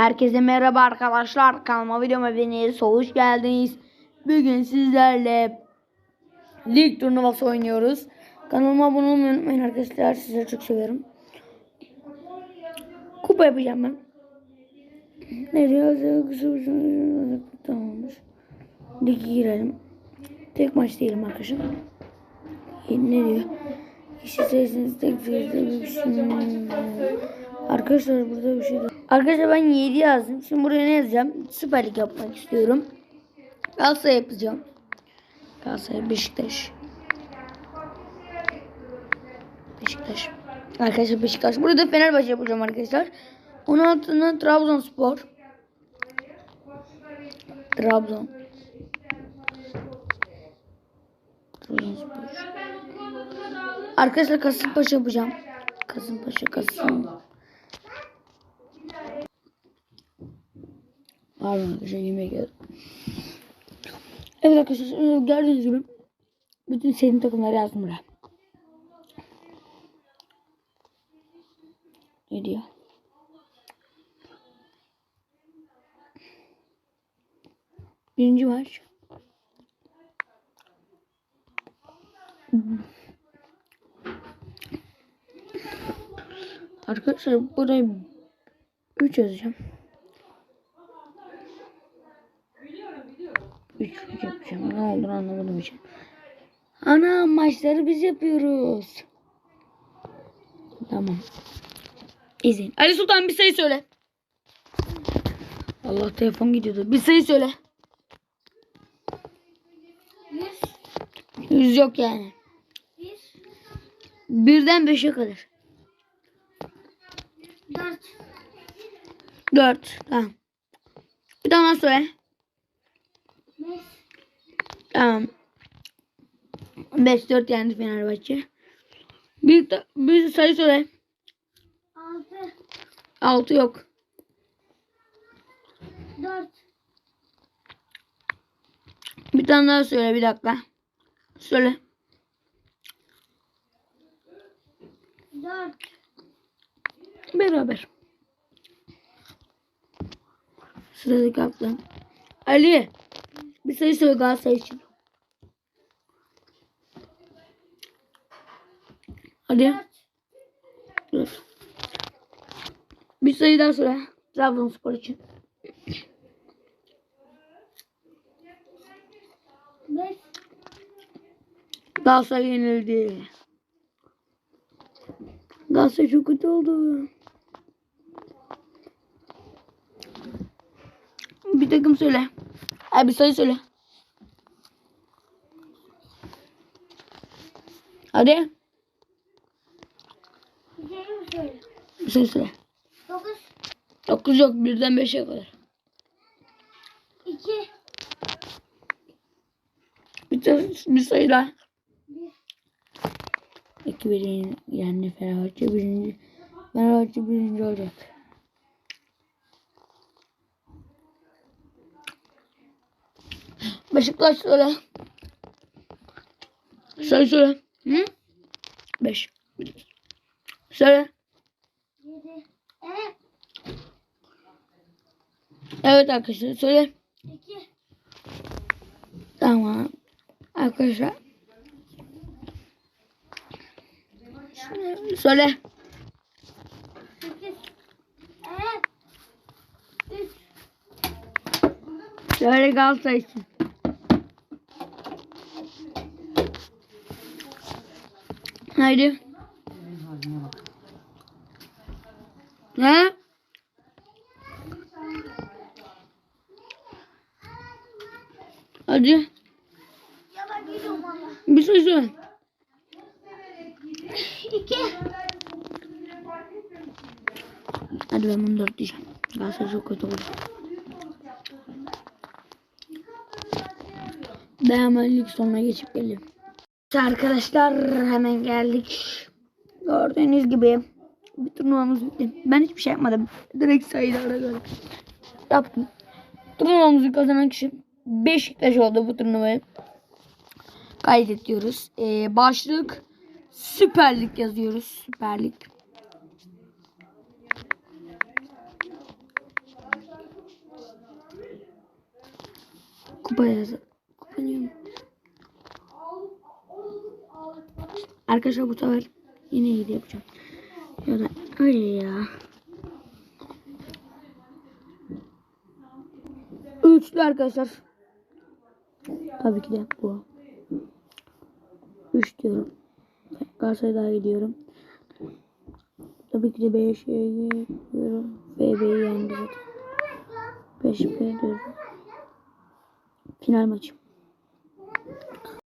Herkese merhaba arkadaşlar. Kanalıma videoma hepiniz hoş geldiniz. Bugün sizlerle lig turnuvası oynuyoruz. Kanalıma abone olmayı unutmayın arkadaşlar. Sizleri çok seviyorum. Kupa yapacağım ben. Nereye Tamamdır. Ligi girelim. Tek maç değilim arkadaşlar. Ne diyor? İşte sayısınız tek şey. Arkadaşlar burada bir şey de- Arkadaşlar ben 7 yazdım. Şimdi buraya ne yazacağım? Süper Lig yapmak istiyorum. Galatasaray yapacağım. Galatasaray, Beşiktaş. Beşiktaş. Arkadaşlar Beşiktaş. Burada Fenerbahçe yapacağım arkadaşlar. Onun altına Trabzonspor. Trabzon. Trabzonspor. Arkadaşlar Kasımpaşa yapacağım. Kasımpaşa, Kasım. Pardon arkadaşlar yemeğe geldim. Evet arkadaşlar e, gördüğünüz gibi bütün senin takımları yazdım buraya. Ne diyor? Birinci maç. Arkadaşlar buraya 3 yazacağım. 3 yapacağım. Ne olduğunu anlamadım için. Ana maçları biz yapıyoruz. Tamam. İzin. Ali Sultan bir sayı söyle. Allah telefon gidiyordu. Bir sayı söyle. Yüz, Yüz yok yani. bir, Birden beşe kadar. dört, Dört. Tamam. Bir tane daha söyle. Tamam. 5-4 yendi Fenerbahçe. Bir, bir sayı söyle. altı, 6 yok. dört, Bir tane daha söyle bir dakika. Söyle. dört, Beraber. Sıradaki hafta. Ali. Bir sayı söyle Galatasaray için. Hadi. Dur. Bir sayı daha söyle. Trabzonspor için. Galatasaray yenildi. Galatasaray çok kötü oldu. Bir takım söyle. Ay bir sayı söyle. Hadi. bir sayı söyle. Dokuz, 9 yok. Birden 5'e kadar. iki, Bir, bir sayı daha. bir, İki birinci yani Fenerbahçe birinci. Fenerbahçe birinci olacak. Beşiktaş söyle. Sayı söyle. Hı? Beş. Söyle. yedi, evet, Evet arkadaşlar söyle. iki, Tamam. Arkadaşlar. Söyle. sekiz, evet, üç, Söyle Galatasaray için. Haydi. Ne? Hadi. Bir şey söyle. İki, Hadi ben bunu dört diyeceğim. Galatasaray çok kötü oldu. Ben hemen lig sonuna geçip geliyorum. Arkadaşlar hemen geldik. Gördüğünüz gibi bir turnuvamız bitti. Ben hiçbir şey yapmadım. Direkt sayılara göre yaptım. Turnuvamızı kazanan kişi Beşiktaş oldu bu turnuvayı. Kaydediyoruz. Ee, başlık Süperlik yazıyoruz. Süperlik. Kupa yazı. Kupa yazı. Arkadaşlar bu sefer yine iyi yapacağım. Ya da öyle ya. Üçlü arkadaşlar. Tabii ki de bu. Üç diyorum. Galatasaray'a gidiyorum. Tabii ki de 5'e gidiyorum. FB'yi yendi zaten. 5 1 4. Final maçı.